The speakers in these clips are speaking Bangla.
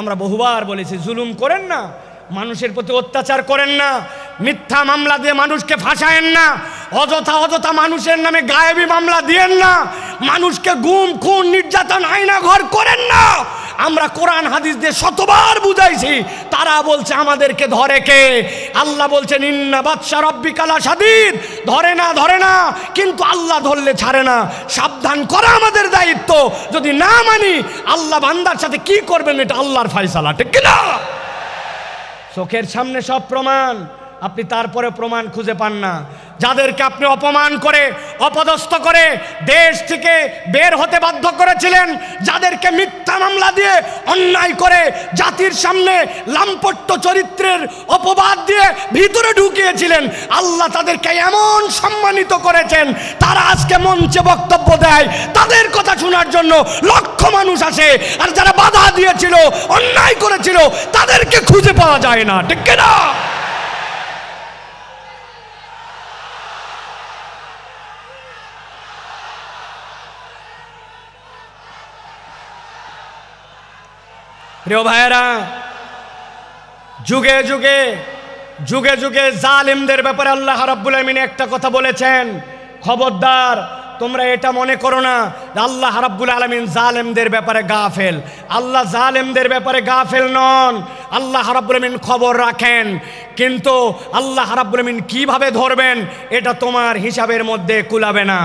আমরা বহুবার বলেছি, জুলুম করেন না, মানুষের প্রতি অত্যাচার করেন না, মিথ্যা মামলা দিয়ে মানুষকে ফাঁসায়েন না, অযথা অযথা মানুষের নামে গায়েবী মামলা দিয়েন না, মানুষকে গুম, খুন, নির্যাতন আইনা ঘর করেন না। আমরা কোরআন হাদিস দিয়ে শতবার বুঝাইছি। তারা বলছে, আমাদেরকে ধরে কে? আল্লাহ বলছেন, ইন্না বাদশা রব্বিকালা সাদিদ ধরে না ধরে না, কিন্তু আল্লাহ ধরলে ছাড়ে না। সাবধান করা আমাদের দায়িত্ব। যদি না মানি, আল্লাহ বান্দার সাথে কি করবেন, এটা আল্লাহর ফাইসালা ঠিক কিনা? চোখের সামনে সব প্রমাণ। আপনি তারপরে প্রমাণ খুঁজে পান না। যাদেরকে আপনি অপমান করে, অপদস্থ করে দেশ থেকে বের হতে বাধ্য করেছিলেন, যাদেরকে মিথ্যা মামলা দিয়ে অন্যায় করে জাতির সামনে লাম্পট্য চরিত্রের অপবাদ দিয়ে ভিতরে ঢুকিয়েছিলেন, আল্লাহ তাদেরকে এমন সম্মানিত করেছেন, তারা আজকে মঞ্চে বক্তব্য দেয়, তাদের কথা শোনার জন্য লক্ষ মানুষ আসে, আর যারা বাধা দিয়েছিল, অন্যায় করেছিল, তাদেরকে খুঁজে পাওয়া যায় না, ঠিক না প্রিয় ভাইয়েরা, যুগে যুগে যুগে যুগে জালিমদের ব্যাপারে আল্লাহ রাব্বুল আমিন একটা কথা বলেছেন। খবরদার, তোমরা এটা মনে করো না আল্লাহ রাব্বুল আলমিন জালেমদের ব্যাপারে গাফেল। আল্লাহ জালেমদের ব্যাপারে গাফেল নন। আল্লাহ রাব্বুল আমিন খবর রাখেন। কিন্তু আল্লাহ রাব্বুল আমিন কীভাবে ধরবেন, এটা তোমার হিসাবের মধ্যে কুলাবে না।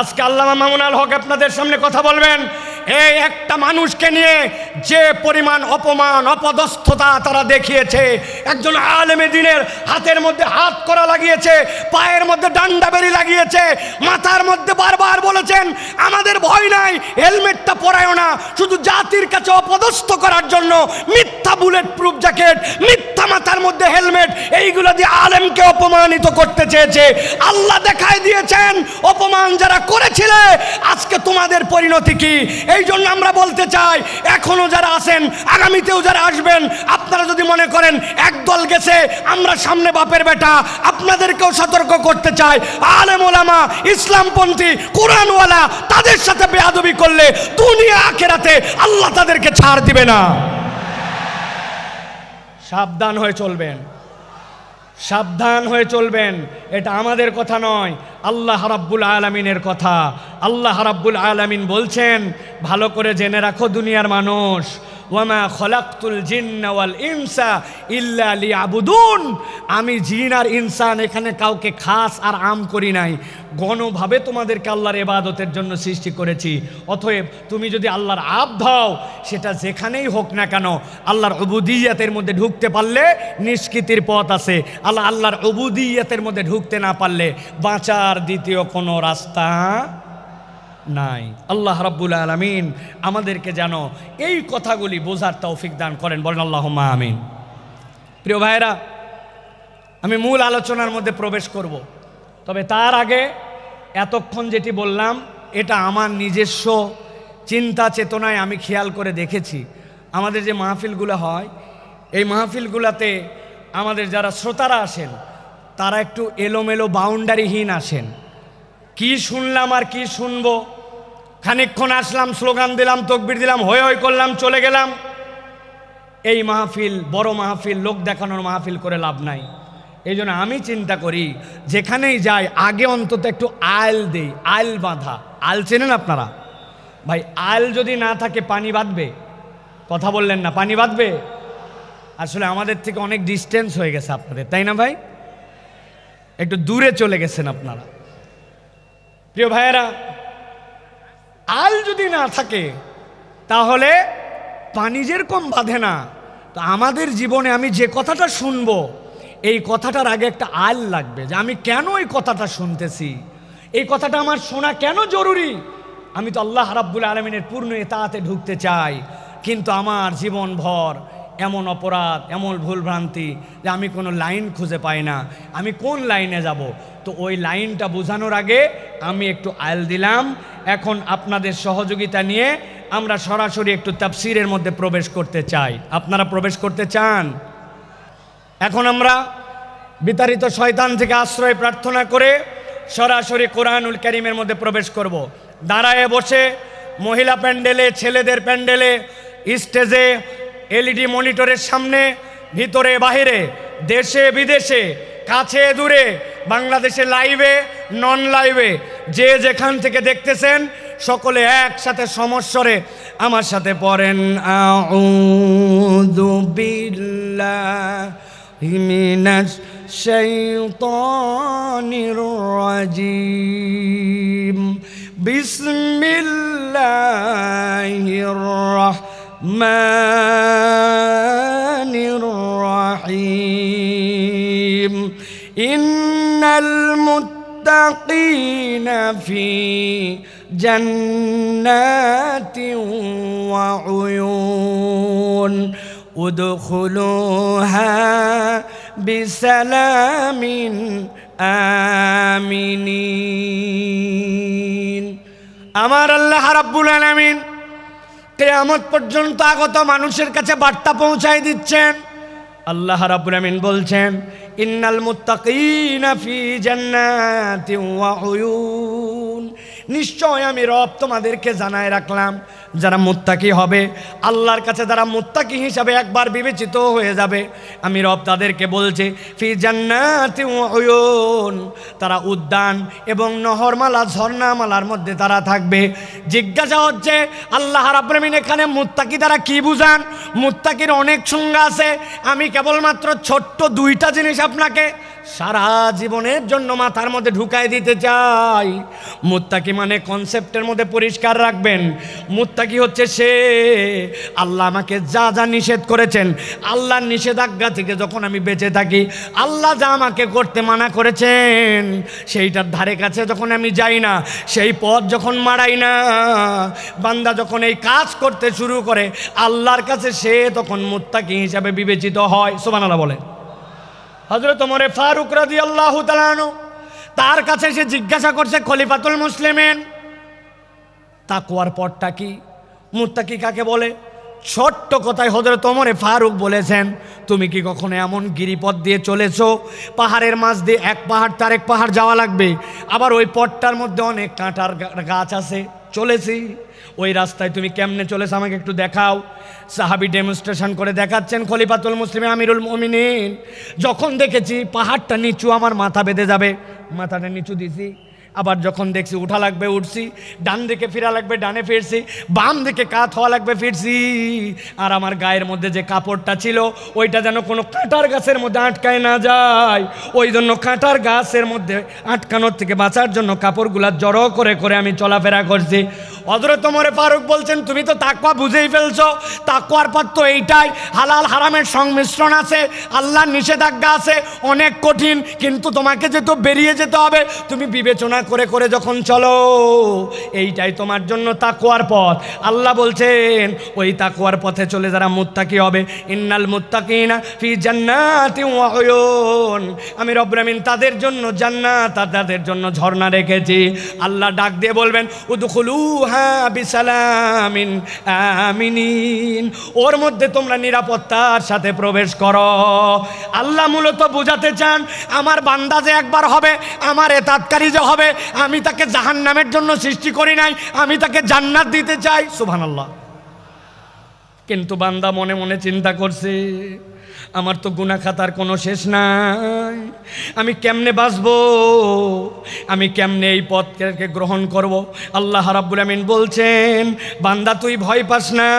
আজকে আল্লাহ মামুনাল হক আপনাদের সামনে কথা বলবেন। এই একটা মানুষকে নিয়ে যে পরিমাণ অপমান, অপদস্থতা তারা দেখিয়েছে, একজন আলেমে দিনের হাতের মধ্যে হাত করা লাগিয়েছে, পায়ের মধ্যে ডান্ডা বেরি লাগিয়েছে, মাথার মধ্যে বারবার বলেছেন, আমাদের ভয় নাই, হেলমেটটা পরায়ও না, শুধু জাতির কাছে অপদস্থ করার জন্য মিথ্যা বুলেট প্রুফ জ্যাকেট, মিথ্যা মাথার মধ্যে হেলমেট, এইগুলো দিয়ে আলেমকে অপমানিত করতে চেয়েছে। আল্লাহ দেখায় দিয়েছেন, অপমান যারা করেছিলে, আজকে তোমাদের পরিণতি কি? এই জন্য আমরা বলতে চাই, এখনও যারা আছেন, আগামীতেও যারা আসবেন, আপনারা যদি মনে করেন একদল গেছে, আমরা সামনে বাপের বেটা, আপনাদেরকেও সতর্ক করতে চাই। আলেম ওলামা, ইসলামপন্থী, কোরআনওয়ালা, তাদের সাথে বেয়াদবি করলে দুনিয়া আখেরাতে আল্লাহ তাদেরকে ছাড় দিবে না। সাবধান হয়ে চলবেন। সাবধান হয়ে চলবেন। এটা আমাদের কথা নয়, আল্লাহ রাব্বুল আলমিনের কথা। আল্লাহ রাব্বুল আলমিন বলছেন, ভালো করে জেনে রাখো দুনিয়ার মানুষ। ওয়ামা খলাক্তুল জিন্নওয়াল ইনসা ইল্লা আবুদুন আমি জিন আর ইনসান এখানে কাউকে খাস আর আম করি নাই। গণভাবে তোমাদেরকে আল্লাহর এবাদতের জন্য সৃষ্টি করেছি। অতএব তুমি যদি আল্লাহর আব ধাও সেটা যেখানেই হোক না কেন, আল্লাহর অবুদিয়াতের মধ্যে ঢুকতে পারলে নিষ্কৃতির পথ আছে। আল্লাহ আল্লাহর অবুদিয়াতের মধ্যে ঢুকতে না পারলে বাঁচার দ্বিতীয় কোনো রাস্তা নাই। আল্লাহ রাব্বুল আলমিন আমাদেরকে যেন এই কথাগুলি বোঝার তৌফিক দান করেন। বলেন আল্লাহ আমিন। প্রিয় ভাইরা আমি মূল আলোচনার মধ্যে প্রবেশ করব। তবে তার আগে এতক্ষণ যেটি বললাম, এটা আমার নিজস্ব চিন্তা চেতনায় আমি খেয়াল করে দেখেছি। আমাদের যে মাহফিলগুলো হয়, এই মাহফিলগুলোতে আমাদের যারা শ্রোতারা আসেন, তারা একটু এলোমেলো বাউন্ডারিহীন আসেন। কি শুনলাম আর কি শুনব? খানিকক্ষণ আসলাম, স্লোগান দিলাম, তকবির দিলাম হয়ে হই করলাম, চলে গেলাম। এই মাহফিল, বড় মাহফিল, লোক দেখানোর মাহফিল করে লাভ নাই। এই জন্য আমি চিন্তা করি, যেখানেই যাই, আগে অন্তত একটু আল দেই, আল বাঁধা। আল চেনেন আপনারা? ভাই, আল যদি না থাকে, পানি বাঁধবে? কথা বললেন না, পানি বাঁধবে? আসলে আমাদের থেকে অনেক ডিস্টেন্স হয়ে গেছে আপনাদের, তাই না ভাই? একটু দূরে চলে গেছেন আপনারা। প্রিয় ভাইয়েরা, আল যদি না থাকে, তাহলে পানি যেরকম বাঁধে না, তো আমাদের জীবনে আমি যে কথাটা শুনব এই কথাটার আগে একটা আল লাগবে যে আমি কেন এই কথাটা শুনতেছি? এই কথাটা আমার শোনা কেন জরুরি? আমি তো আল্লাহ রাব্বুল আলমিনের পূর্ণ এতাতে ঢুকতে চাই, কিন্তু আমার জীবন ভর এমন অপরাধ, এমন ভুলভ্রান্তি যে আমি কোনো লাইন খুঁজে পাই না। আমি কোন লাইনে যাব? তো ওই লাইনটা বোঝানোর আগে আমি একটু আयल দিলাম। এখন আপনাদের সহযোগিতা নিয়ে আমরা সরাসরি একটু তাফসিরের মধ্যে প্রবেশ করতে চাই। আপনারা প্রবেশ করতে চান? এখন আমরা বিতাড়িত শয়তান থেকে আশ্রয় প্রার্থনা করে সরাসরি কোরআনুল করিমের মধ্যে প্রবেশ করব। দাঁড়ায় বসে মহিলা প্যান্ডেলে, ছেলেদের প্যান্ডেলে, স্টেজে, এলইডি মনিটরের সামনে, ভিতরে, বাহিরে, দেশে, বিদেশে, কাছে, দূরে, বাংলাদেশে লাইভে নন লাইভে যে যেখান থেকে দেখতেছেন, সকলে একসাথে সমস্বরে আমার সাথে পড়েন আউযু من الشيطان الرجيم. بسم الله الرحمن الرحيم. إن المتقين في جنات وعيون. উদখুলুহা বিসালামিন আমিনিন। আমার আল্লাহ রাব্বুল আলামিন কেয়ামত পর্যন্ত আগত মানুষের কাছে বার্তা পৌঁছায় দিচ্ছেন। আল্লাহ রাব্বুল আমিন বলছেন, ইন্নাল মুত্তাকিনা ফি জান্নাতি ওয়া উয়ুন। নিশ্চয় আমি রব তোমাদেরকে জানাই রাখলাম। যারা মুত্তাকি হবে, আল্লাহর কাছে যারা মুত্তাকি হিসাবে একবার বিবেচিত হয়ে যাবে, আমি রব তাদেরকে বলছি, ফি উয়ুন। তারা উদ্যান এবং নহরমালা, ঝর্ণামালার মধ্যে তারা থাকবে। জিজ্ঞাসা হচ্ছে, আল্লাহ রাব্বুল আমিন এখানে মুত্তাকি দ্বারা কি বুঝান? মুত্তাকির অনেক সংজ্ঞা আছে। আমি কেবলমাত্র ছোট্ট দুইটা জিনিস আপনাকে সারা জীবনের জন্য মাথার মধ্যে ঢুকাই দিতে চাই। মুত্তাকি মানে কনসেপ্টের মধ্যে পরিষ্কার রাখবেন। মুত্তাকি হচ্ছে? সে আল্লাহ আমাকে যা যা নিষেধ করেছেন, আল্লাহর নিষেধাজ্ঞা থেকে যখন আমি বেঁচে থাকি, আল্লাহ যা আমাকে করতে মানা করেছেন, সেইটার ধারে কাছে যখন আমি যাই না, সেই পথ যখন মারাই না, বান্দা যখন এই কাজ করতে শুরু করে, আল্লাহর কাছে সে তখন মুত্তাকি হিসাবে বিবেচিত হয়। সোমানালা বলে হজরত মরে ফারুক রাজি আল্লাহ তার কাছে সে জিজ্ঞাসা করছে, খলিফাতুল মুসলিমেন তাকুয়ার পরটা কি? মুত্তাকি কাকে বলে? ছোট্ট কথায় হজরত ওমরে ফারুক বলেছেন, তুমি কি কখনো এমন গিরিপথ দিয়ে চলেছো? পাহাড়ের মাছ দিয়ে এক পাহাড় তার এক পাহাড় যাওয়া লাগবে। আবার ওই পথটার মধ্যে অনেক কাঁটার গাছ আছে। চলেছি। ওই রাস্তায় তুমি কেমনে চলেছো আমাকে একটু দেখাও। সাহাবি ডেমনস্ট্রেশন করে দেখাচ্ছেন খলিফাতুল মুসলিম আমিরুল মমিনিন। যখন দেখেছি পাহাড়টা নিচু, আমার মাথা বেঁধে যাবে। মাথাটা নিচু দিছি। আবার যখন দেখছি উঠা লাগবে, উঠছি, ডান দিকে ফিরা লাগবে, ডানে ফিরছি, বাম দিকে কাত হওয়া লাগবে, ফিরছি। আর আমার গায়ের মধ্যে যে কাপড়টা ছিল, ওইটা যেন কোনো কাঁটার গাছের মধ্যে আটকায় না যায়। ওই জন্য কাঁটার গাছের মধ্যে আটকানোর থেকে বাঁচার জন্য কাপড়গুলা জড়ো করে করে আমি চলাফেরা করছি। হজরত মরে ফারুক বলছেন, তুমি তো তাকুয়া বুঝেই ফেলছো। তাকুয়ার পর তো এইটাই। হালাল হারামের সংমিশ্রণ আছে, আল্লাহর নিষেধাজ্ঞা আছে, অনেক কঠিন, কিন্তু তোমাকে যেহেতু বেরিয়ে যেতে হবে, তুমি বিবেচনা করে করে যখন চলো, এইটাই তোমার জন্য তাকুয়ার পথ। আল্লাহ বলছেন, ওই তাকুয়ার পথে চলে যারা মুত্তাকি হবে, ইন্নাল মুত্তাকিনা ফি জান্নাতি আমি রব্রামিন তাদের জন্য জান্নাত তাদের জন্য ঝর্ণা রেখেছি। আল্লাহ ডাক দিয়ে বলবেন, উদখুলুহা বিসালামিন, আমিনিন। ওর মধ্যে তোমরা নিরাপত্তার সাথে প্রবেশ করো। আল্লাহ মূলত বুঝাতে চান, আমার বান্দা যে একবার হবে, আমার এতাৎকারী যে হবে, আমি তাকে জাহান নামের জন্য সৃষ্টি করি নাই, আমি তাকে জান্নাত দিতে চাই। সুবহানাল্লাহ। কিন্তু বান্দা মনে মনে চিন্তা করছে আমার তো গুনা খাতার কোনো শেষ নাই। আমি কেমনে বাঁচবো? আমি কেমনে এই পথকে গ্রহণ করব? আল্লাহ রাব্বুল আমিন বলছেন, বান্দা, তুই ভয় পাস না।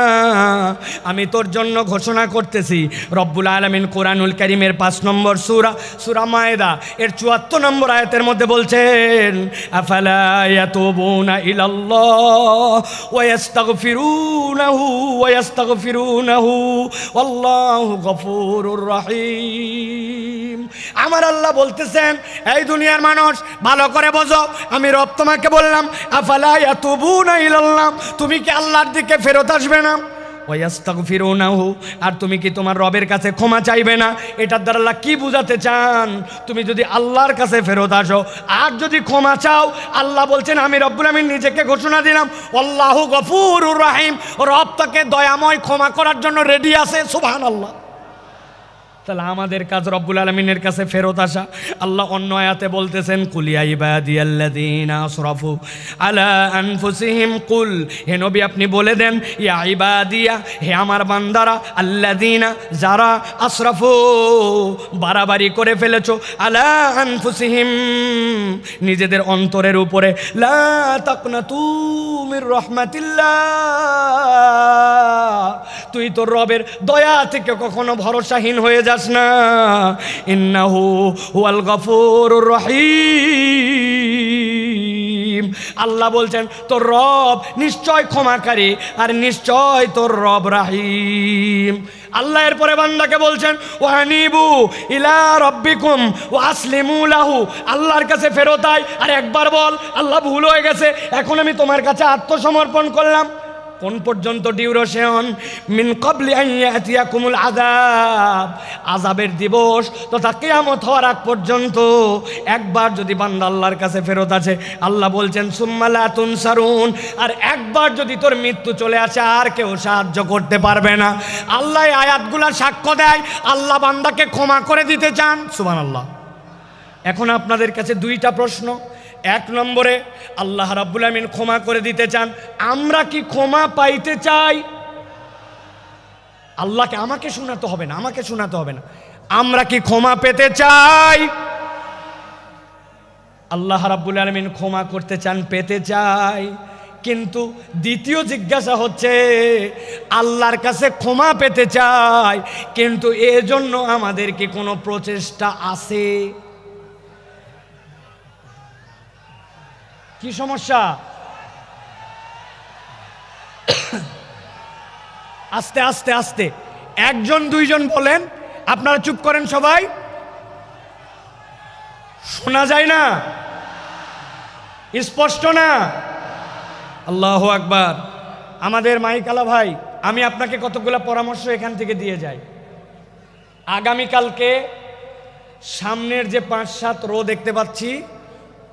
আমি তোর জন্য ঘোষণা করতেছি। রব্বুল আলমিন কোরআনুল করিমের পাঁচ নম্বর সুরা সুরা মায়দা, এর চুয়াত্তর নম্বর আয়াতের মধ্যে বলছেন, আফালা ইয়াতুবুনা ইলাল্লাহ ওয়া ইয়াস্তাগফিরুনাহু আল্লাহু গফুরুর রহিম। আমার আল্লাহ বলতেছেন, এই দুনিয়ার মানুষ, ভালো করে বোঝো, আমি রব তোমাকে বললাম, আফালা ইয়াতুবুনা ইলাল্লাহ, তুমি কি আল্লাহর দিকে ফেরত আসবে না? ওয়াস্তাগফিরুনাহু আর তুমি কি তোমার রবের কাছে ক্ষমা চাইবে না? এটার দ্বারা আল্লাহ কি বুঝাতে চান? তুমি যদি আল্লাহর কাছে ফেরত আসো, আর যদি ক্ষমা চাও, আল্লাহ বলছেন, আমি রব্বুল আমিন নিজেকে ঘোষণা দিলাম, আল্লাহু গফুরুর রাহিম, রব তাকে দয়াময় ক্ষমা করার জন্য রেডি আছে, সুবহানাল্লাহ। তাহলে আমাদের কাজ রব্বুল আলমিনের কাছে ফেরত আসা। আল্লাহ অন্য আয়াতে বলতেছেন কুলিয়া ইবাদিয়াল্লাযীনা আসরাফু আলা আনফুসিহিম, কুল, হে নবী আপনি বলে দেন, ইয়া ইবাদিয়া, হে আমার বান্দারা, আল্লাযীনা যারা আসরাফু, বাড়াবাড়ি করে ফেলেছ, আলা আনফুসিহিম, নিজেদের অন্তরের উপরে, লা তাকনাতু মির রাহমাতিল্লাহ তুই তোর রবের দয়া থেকে কখনো ভরসাহীন হয়ে না ইন্নাহু হুয়াল গফুরুর রহিম। আল্লাহ বলছেন, তোর রব নিশ্চয় ক্ষমাকারী আর নিশ্চয় তোর রব রাহিম। আল্লাহ এর পরে বান্দাকে বলছেন ও হানিবু ইলা রব্বিকুম ও আসলিমু লাহু। আল্লাহর কাছে ফেরত আয়। আর একবার বল, আল্লাহ ভুল হয়ে গেছে, এখন আমি তোমার কাছে আত্মসমর্পণ করলাম। কোন পর্যন্ত ডিউরেশন? মিন কবলি আইয়াতিয়া কুমুল আজাব আজাবের দিবস তথা কেয়ামত হওয়ার আগ পর্যন্ত একবার যদি বান্দা আল্লাহর কাছে ফেরত আছে আল্লাহ বলছেন সুম্মালা তুনসারুন। আর একবার যদি তোর মৃত্যু চলে আসে, আর কেউ সাহায্য করতে পারবে না। আল্লাহ আয়াতগুলা সাক্ষ্য দেয়। আল্লাহ বান্দাকে ক্ষমা করে দিতে চান। সুমান আল্লাহ এখন আপনাদের কাছে দুইটা প্রশ্ন। এক নম্বরে, আল্লাহ রাব্বুল আমিন ক্ষমা করে দিতে চান। আমরা কি ক্ষমা পাইতে চাই? আল্লাহকে আমাকে শোনাতে হবে না, আমাকে শোনাতে হবে না। আমরা কি ক্ষমা পেতে চাই? আল্লাহ রাব্বুল আলমিন ক্ষমা করতে চান, পেতে চাই। কিন্তু দ্বিতীয় জিজ্ঞাসা হচ্ছে, আল্লাহর কাছে ক্ষমা পেতে চাই, কিন্তু এজন্য আমাদের কি কোনো প্রচেষ্টা আছে? কি সমস্যা? আস্তে আস্তে আস্তে। একজন, দুইজন বলেন। আপনারা চুপ করেন সবাই। শোনা যায় না। স্পষ্ট না। আল্লাহ আকবার। আমাদের মাইকালা ভাই, আমি আপনাকে কতগুলো পরামর্শ এখান থেকে দিয়ে যাই। আগামীকালকে সামনের যে পাঁচ সাত রো দেখতে পাচ্ছি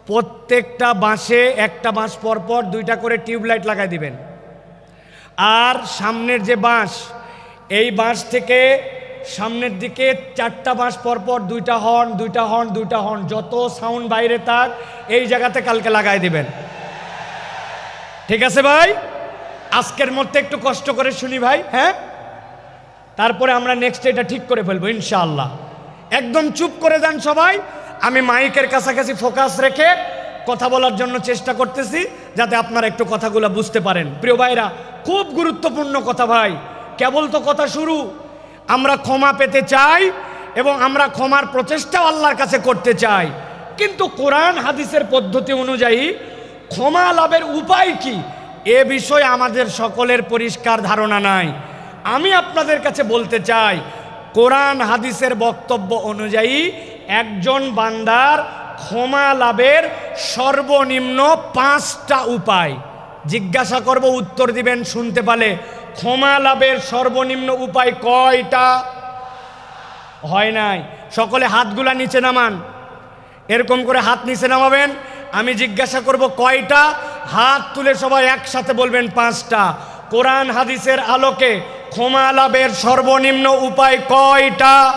প্রত্যেকটা বাঁশে একটা বাঁশ পরপর দুইটা করে টিউবলাইট লাগাই দিবেন। আর সামনের যে বাঁশ, এই বাঁশ থেকে সামনের দিকে চারটা বাঁশ পরপর দুইটা হর্ন দুইটা হর্ন দুইটা হর্ন, যত সাউন্ড বাইরে তার, এই জায়গাতে কালকে লাগাই দিবেন। ঠিক আছে ভাই? আজকের মধ্যে একটু কষ্ট করে শুনি ভাই হ্যাঁ? তারপরে আমরা নেক্সট এটা ঠিক করে ফেলব, ইনশাআল্লাহ। একদম চুপ করে যান সবাই আমি মাইকের কাছাকাছি ফোকাস রেখে কথা বলার জন্য চেষ্টা করতেছি, যাতে আপনারা একটু কথাগুলো বুঝতে পারেন। প্রিয় ভাইরা, খুব গুরুত্বপূর্ণ কথা ভাই। কেবল তো কথা শুরু। আমরা ক্ষমা পেতে চাই এবং আমরা ক্ষমার প্রচেষ্টাও আল্লাহর কাছে করতে চাই। কিন্তু কোরআন হাদিসের পদ্ধতি অনুযায়ী ক্ষমা লাভের উপায় কি? এ বিষয়ে আমাদের সকলের পরিষ্কার ধারণা নাই। আমি আপনাদের কাছে বলতে চাই, কোরআন হাদিসের বক্তব্য অনুযায়ী একজন বান্দার ক্ষমা লাভের সর্বনিম্ন পাঁচটা উপায়। জিজ্ঞাসা করব, উত্তর দিবেন, শুনতে পালে। ক্ষমা লাভের সর্বনিম্ন উপায় কয়টা? হয় নাই। সকলে হাতগুলা নিচে নামান। এরকম করে হাত নিচে নামাবেন। আমি জিজ্ঞাসা করব, কয়টা? হাত তুলে সবাই একসাথে বলবেন, পাঁচটা। কোরআন হাদিসের আলোকে ক্ষমা লাভের সর্বনিম্ন উপায় কয়টা?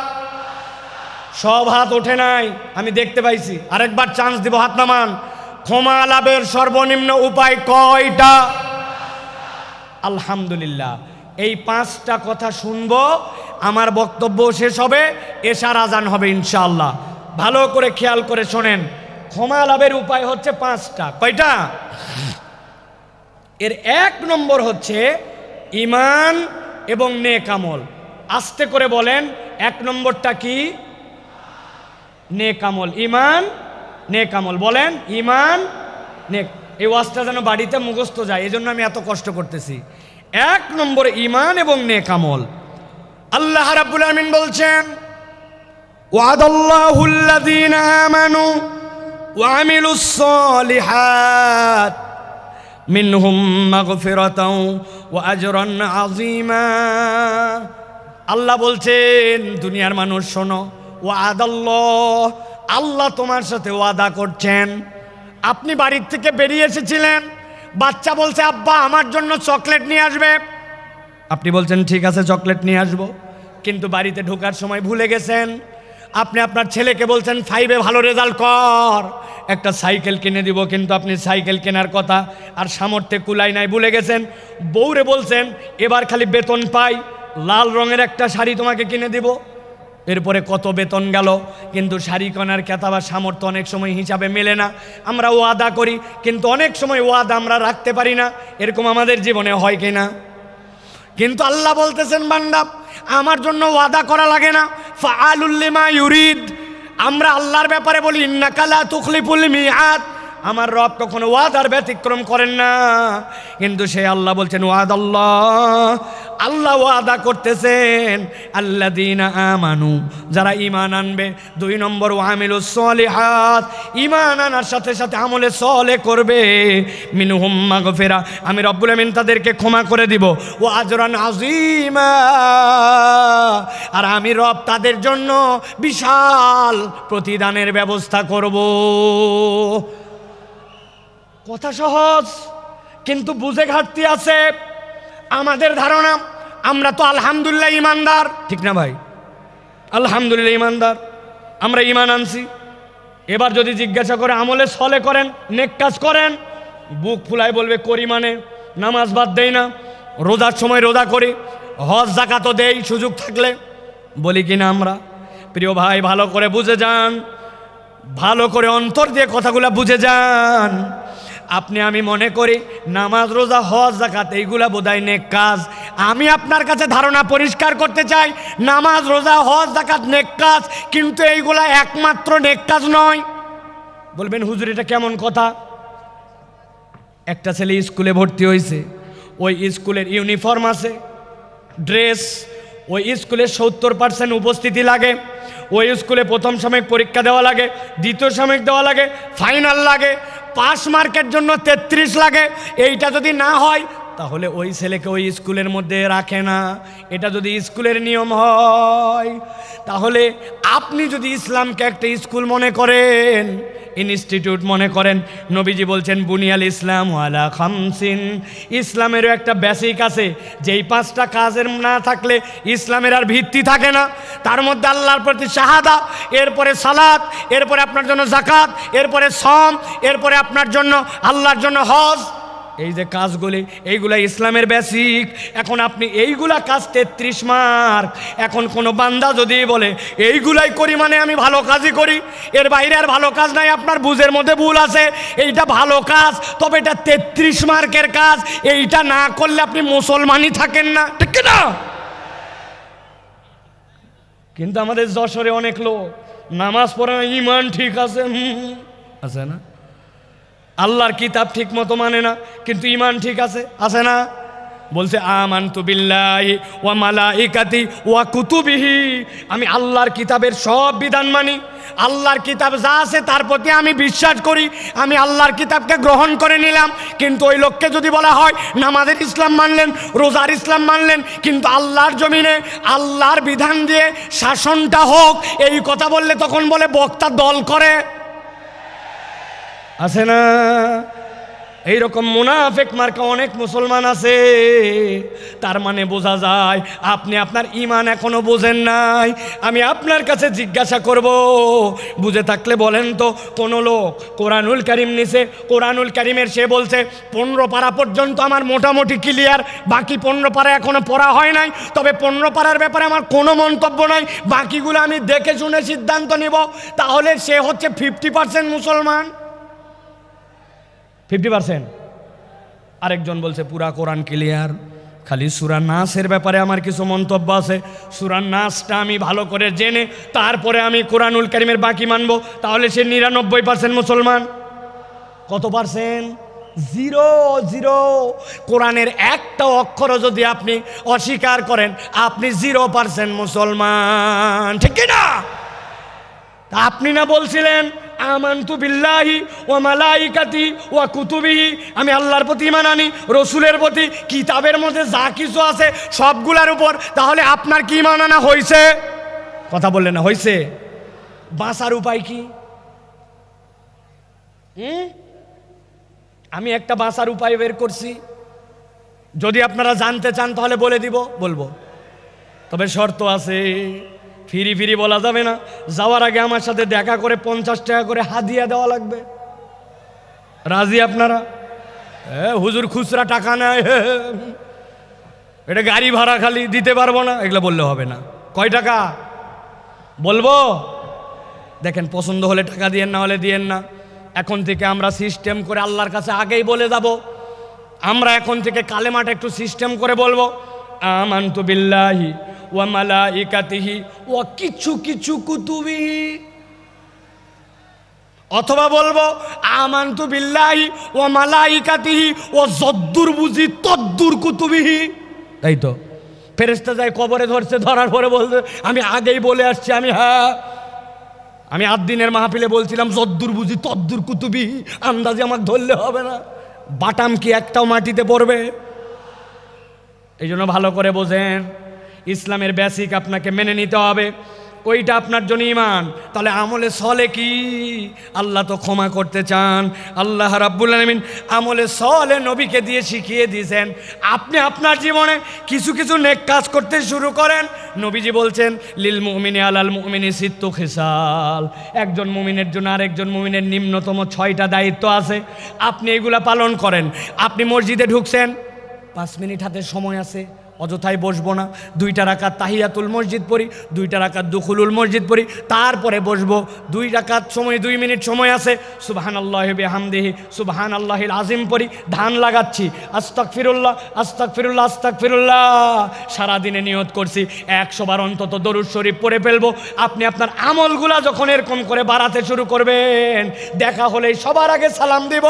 সব হাত ওঠে নাই, আমি দেখতে পাইছি। আরেকবার চান্স দিব হাত নামান। ক্ষমা লাভের সর্বনিম্ন উপায় কয়টা? আলহামদুলিল্লাহ। এই পাঁচটা কথা শুনব, আমার বক্তব্য শেষ হবে, এশার আজান হবে ইনশাআল্লাহ। ভালো করে খেয়াল করে শোনেন। ক্ষমা লাভের উপায় হচ্ছে পাঁচটা। কয়টা? এর এক নম্বর হচ্ছে ইমান এবং নেকামল আস্তে করে বলেন, এক নম্বরটা কি? নেকামল ইমান নেকামল, বলেন ইমান নেক এই ওয়াজটা যেন বাড়িতে মুখস্থ যায় এই জন্য আমি এত কষ্ট করতেছি। এক নম্বর ইমান এবং নেকামল। আল্লাহ রাব্বুল আমিন বলছেন, ওয়াদাল্লাহু আল্লাযীনা আমানু ওয়া আমিলুস সালিহাত মিনহুম মাগফিরাতাও ওয়া আজরান আযীমা। আল্লাহ বলছেন, দুনিয়ার মানুষ শোনো ওয়াদাল্লাহ, আল্লাহ তোমার সাথে ওয়াদা করছেন। আপনি বাড়ির থেকে বেরিয়ে এসেছিলেন। বাচ্চা বলছে, আব্বা, আমার জন্য চকলেট নিয়ে আসবে। আপনি বলছেন, ঠিক আছে, চকলেট নিয়ে আসব। কিন্তু বাড়িতে ঢোকার সময় ভুলে গেছেন। আপনি আপনার ছেলেকে বলছেন, ফাইভে ভালো রেজাল্ট কর। একটা সাইকেল কিনে দিব, কিন্তু আপনি সাইকেল কেনার কথা আর সামর্থ্যে কুলাই নাই, ভুলে গেছেন। বউরে বলছেন, এবার খালি বেতন পাই, লাল রঙের একটা শাড়ি তোমাকে কিনে দিব। এরপরে কত বেতন গেল, কিন্তু শাড়ি কনার ক্রেতা সামর্থ্য অনেক সময় হিসাবে মেলে না। আমরা ওয়াদা করি, কিন্তু অনেক সময় ওয়াদা আমরা রাখতে পারি না। এরকম আমাদের জীবনে হয় কি না? কিন্তু আল্লাহ বলতেছেন, বান্দা, আমার জন্য ওয়াদা করা লাগে না। ফাআলুল্লিমা ইউরিদ। আমরা আল্লাহর ব্যাপারে বলি ইন্নাকালা তুখলিফুল মিআদ আমার রব কখনো ওয়াদার ব্যতিক্রম করেন না। কিন্তু সে আল্লাহ বলছেন, ওয়াদ আল্লাহ। আল্লাহ ওয়াদা করতেছেন আল্লাহ দিন আমানু। যারা ইমান আনবে, দুই নম্বর আমিলু সলে হাত ইমান আনার সাথে সাথে আমলে সলে করবে। মিনহুম মাগফিরা। আমি রব্বুল আমিন তাদেরকে ক্ষমা করে দিব। ও আজরান আজিমা আর আমি রব তাদের জন্য বিশাল প্রতিদানের ব্যবস্থা করব। কথা সহজ, কিন্তু বুঝে ঘাটতি আছে। আমাদের ধারণা, আমরা তো আলহামদুলিল্লাহ ইমানদার। ঠিক না ভাই? আলহামদুলিল্লাহ ইমানদার। আমরা ইমান আনছি। এবার যদি জিজ্ঞাসা করে, আমলে সলে করেন, নেক কাজ করেন, বুক ফুলাই বলবে, করি মানে নামাজ বাদ দেই না, রোজার সময় রোজা করি, হজ জাকাতও দেই, সুযোগ থাকলে, বলি কি না আমরা? প্রিয় ভাই, ভালো করে বুঝে যান, ভালো করে অন্তর দিয়ে কথাগুলো বুঝে যান। আপনি আমি মনে করি নামাজ, রোজা, হজ জাকাত এইগুলা বোধহয় নেক কাজ। আমি আপনার কাছে ধারণা পরিষ্কার করতে চাই, নামাজ, রোজা, হজ জাকাত নেক কাজ, কিন্তু এইগুলা একমাত্র নেক কাজ নয়। বলবেন, হুজুর, এটা কেমন কথা? একটা ছেলে স্কুলে ভর্তি হয়েছে, ওই স্কুলের ইউনিফর্ম আছে, ড্রেস, ওই স্কুলে সত্তর পার্সেন্ট উপস্থিতি লাগে, ওই স্কুলে প্রথম সাময়িক পরীক্ষা দেওয়া লাগে, দ্বিতীয় সাময়িক দেওয়া লাগে, ফাইনাল লাগে পাস মার্কের জন্য তেত্রিশ লাগে। এইটা যদি না হয় তাহলে ওই ছেলেকে ওই স্কুলের মধ্যে রাখে না। এটা যদি স্কুলের নিয়ম হয়, তাহলে আপনি যদি ইসলামকে একটা স্কুল মনে করেন, ইনস্টিটিউট মনে করেন, নবীজি বলছেন, বুনিয়াল ইসলাম ওয়ালা খামসিন। ইসলামেরও একটা বেসিক আছে, যেই পাঁচটা কাজের না থাকলে ইসলামের আর ভিত্তি থাকে না। তার মধ্যে আল্লাহর প্রতি শাহাদা, এরপরে সালাত, এরপরে আপনার জন্য জাকাত এরপরে সম এরপরে আপনার জন্য, আল্লাহর জন্য হজ। এই যে কাজগুলি এইগুলা ইসলামের বেসিক এখন আপনি এইগুলা কাজ তেত্রিশ মার্ক। এখন কোনো বান্দা যদি বলে, এইগুলাই করি মানে আমি ভালো কাজই করি। এর বাইরে আর ভালো কাজ নাই, আপনার বুঝের মধ্যে ভুল আছে। এইটা ভালো কাজ, তবে এটা তেত্রিশ মার্কের কাজ। এইটা না করলে আপনি মুসলমানই থাকেন না। ঠিক না? কিন্তু আমাদের যশোরে অনেক লোক, নামাজ পড়া ইমান ঠিক আছে আছে না? আল্লাহর কিতাব ঠিক মতো মানে না, কিন্তু ইমান ঠিক আছে আছে না? বলছে, আমান্তু বিল্লাহি ওয়া মালাইকাতি ওয়া কুতুবিহি। আমি আল্লাহর কিতাবের সব বিধান মানি। আল্লাহর কিতাব যা আছে তার প্রতি আমি বিশ্বাস করি। আমি আল্লাহর কিতাবকে গ্রহণ করে নিলাম। কিন্তু ওই লোককে যদি বলা হয়, নামাজের ইসলাম মানলেন, রোজার ইসলাম মানলেন, কিন্তু আল্লাহর জমিনে আল্লাহর বিধান দিয়ে শাসনটা হোক, এই কথা বললে তখন বলে, বক্তা দল করে। আছে না? এইরকম মুনাফেক মার্কা অনেক মুসলমান আছে। তার মানে বোঝা যায় আপনি আপনার ইমান এখনও বোঝেন নাই। আমি আপনার কাছে জিজ্ঞাসা করব, বুঝে থাকলে বলেন তো, কোন লোক কোরআনুল করিম নিছে? কোরআনুল করিমের সে বলছে, পনেরো পারা পর্যন্ত আমার মোটামুটি ক্লিয়ার বাকি পনেরো পারা এখনও পড়া হয় নাই। তবে পনেরো পারার ব্যাপারে আমার কোনো মন্তব্য নাই। বাকিগুলো আমি দেখে শুনে সিদ্ধান্ত নিব। তাহলে সে হচ্ছে ফিফটি পার্সেন্ট মুসলমান। Fifty percent. আরেকজন বলছে, পুরা কোরআন ক্লিয়ার, খালি সুরা নাসের ব্যাপারে আমার কিছু মন্তব্য আছে। সুরা নাসটা আমি ভালো করে জেনে, তারপরে আমি কোরআনুল করিমের বাকি মানব। তাহলে সে নিরানব্বই পার্সেন্ট মুসলমান। কত পার্সেন্ট? Zero zero. কোরআনের একটা অক্ষরও যদি আপনি অস্বীকার করেন, আপনি জিরো পার্সেন্ট মুসলমান। ঠিক না তা আপনি না বলছিলেন আমান্তু বিল্লাহি ও মালাইকাতি ও কুতুবিহি। আমি আল্লাহর প্রতি ইমান আনি, রসুলের প্রতি, কিতাবের মধ্যে যা কিছু আছে সবগুলার উপর। তাহলে আপনার কি ইমান আনা হয়েছে কথা বললেন না হয়েছে বাঁচার উপায় কি? আমি একটা বাঁচার উপায় বের করছি। যদি আপনারা জানতে চান, তাহলে বলে দিব, বলব। তবে শর্ত আছে। ফিরি ফিরি বলা যাবে না। যাওয়ার আগে আমার সাথে দেখা করে পঞ্চাশ টাকা করে হাদিয়া দেওয়া লাগবে। রাজি আপনারা? এ, হুজুর খুচরা টাকা নেয়। এটা গাড়ি ভাড়া খালি দিতে পারব না। এগুলো বললে হবে না। কয় টাকা? বলব? দেখেন পছন্দ হলে টাকা দিয়েন না হলে দিয়েন না। এখন থেকে আমরা সিস্টেম করে আল্লাহর কাছে আগেই বলে যাব। আমরা এখন থেকে কালেমাটা একটু সিস্টেম করে বলব। আমান্তু বিল্লাহি। ওয়া মালাইকাতিহি, ওয়া কিছু কিছু কুতুবিহি। অথবা বলব, আমান্তু বিল্লাহি ও মালাইকাতিহি ও যদ্দুর বুঝি তদ্দুর কুতুবিহি। তাই তো? ফেরেস্তা যায় কবরে ধরছে, ধরার পরে বলছে, আমি আগেই বলে আসছি, আমি হ্যাঁ। আমি আট দিনের মাহফিলে বলছিলাম, যদ্দুর বুঝি তদ্দুর কুতুবি আন্দাজে আমাকে ধরলে হবে না। বাটাম কি একটাও মাটিতে পড়বে? এই জন্য ভালো করে বোঝেন। ইসলামের বেসিক আপনাকে মেনে নিতে হবে। ওইটা আপনার জন্য ইমান তাহলে আমলে সলে কি? আল্লাহ তো ক্ষমা করতে চান। আল্লাহ রাব্বুল আলমিন আমলে সলে নবীকে দিয়ে শিখিয়ে দিয়েছেন। আপনি আপনার জীবনে কিছু কিছু নেক কাজ করতে শুরু করেন। নবীজি বলছেন, লিল মুমিনি আলাল মুমিনি সিত্তু খেসাল। একজন মুমিনের জন্য আরেকজন মুমিনের নিম্নতম ছয়টা দায়িত্ব আছে। আপনি এগুলা পালন করেন। আপনি মসজিদে ঢুকছেন, পাঁচ মিনিট হাতে সময় আছে। অযথায় বসবো না। দুইটা রাকাত তাহিয়াতুল মসজিদ পড়ি, দুইটা রাকাত দুখুলুল মসজিদ পড়ি, তারপরে বসবো। দুই রাকাত সময়, দুই মিনিট সময় আছে। সুবহান আল্লাহ হামদিহি সুবহান আল্লাহিল আজিম পড়ি, ধান লাগাচ্ছি। আস্তাক ফিরুল্লাহ আস্তাক ফিরুল্লাহ আস্তাক ফিরুল্লাহ সারাদিনে নিয়ত করছি একশোবার অন্তত দরুদ শরীফ পড়ে ফেলব। আপনি আপনার আমলগুলা যখন এরকম করে বাড়াতে শুরু করবেন, দেখা হলেই সবার আগে সালাম দিব।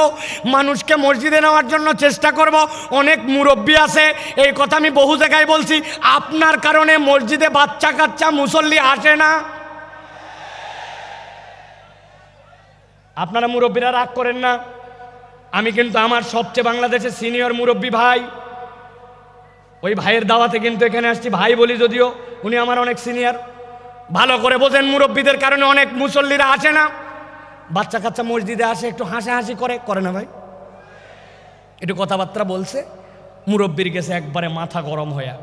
মানুষকে মসজিদে নেওয়ার জন্য চেষ্টা করব। অনেক মুরব্বী আছে, এই কথা আমি বহু জায়গায় বলছি, আপনার কারণে মসজিদে বাচ্চা কাচ্চা মুসল্লি আসে না। আপনারা মুরব্বীরা রাগ করেন না। আমি কিন্তু আমার সবচেয়ে বাংলাদেশের সিনিয়র মুরব্বী ভাই। ওই ভাইয়ের দাওয়াতে কিন্তু এখানে আসছি, ভাই বলি যদিও, উনি আমার অনেক সিনিয়র। ভালো করে বোঝেন মুরব্বীদের কারণে অনেক মুসল্লিরা আসে না। বাচ্চা কাচ্চা মসজিদে আসে, একটু হাসাহাসি করে। করে না ভাই। একটু কথাবার্তা বলছে। মুরব্বীর গেছে একবারে মাথা গরম হইয়া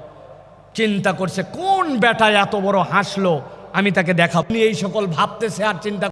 চিন্তা করছে, কোন বেটায় এত বড় হাসলো? আমি তাকে দেখা এই সকল ভাবতেছে আর চিন্তা